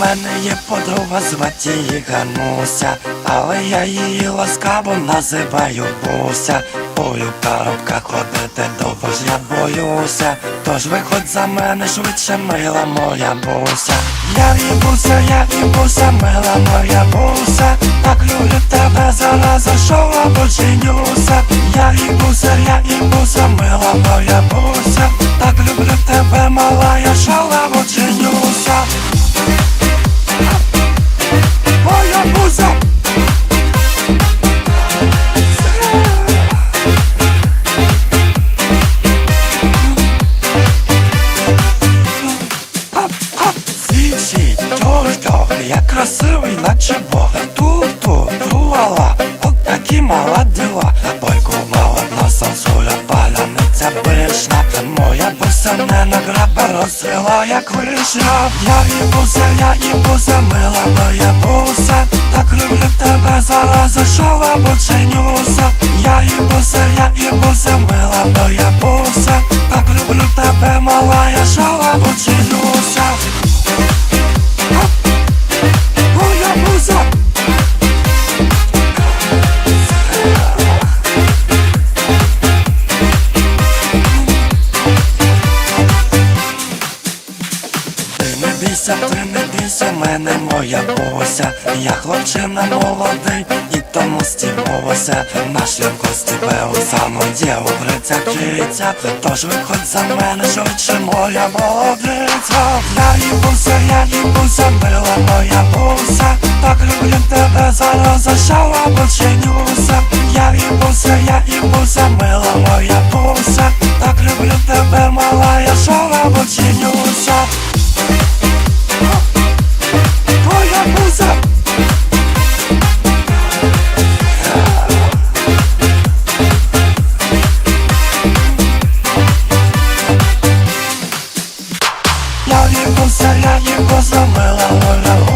У мене є подруга, звати її Гануся, але я її ласкаво називаю Буся. Бою коробка ходити довго я боюся. Тож виходь за мене швидше, мила моя буся. Я і буся, я і буся, мила моя буся. Так люблю тебе зараза, що або красивий, наче Бог Ту-ту, туала, от такі мала діла. Бойку мала носом суля, паляниця пишна. Моя буся не награба розсвіла, як вишня. Я і буся, я і буся, мила моя буся. Так люблю тебе зараза, що або Я і буся, я і буся, мила моя буся Бійся, ти не бійся мене, моя бося, я хлопчина молодий і тому стібося, на шляху стібеу саме є обриця киця, тож виходь за мене, швидше моя молодиця, Я їбуся, я їбуся, мила моя буся, так люблю тебе, зараз зашала починюся, я їбуся, я їбуся. Як позамила воля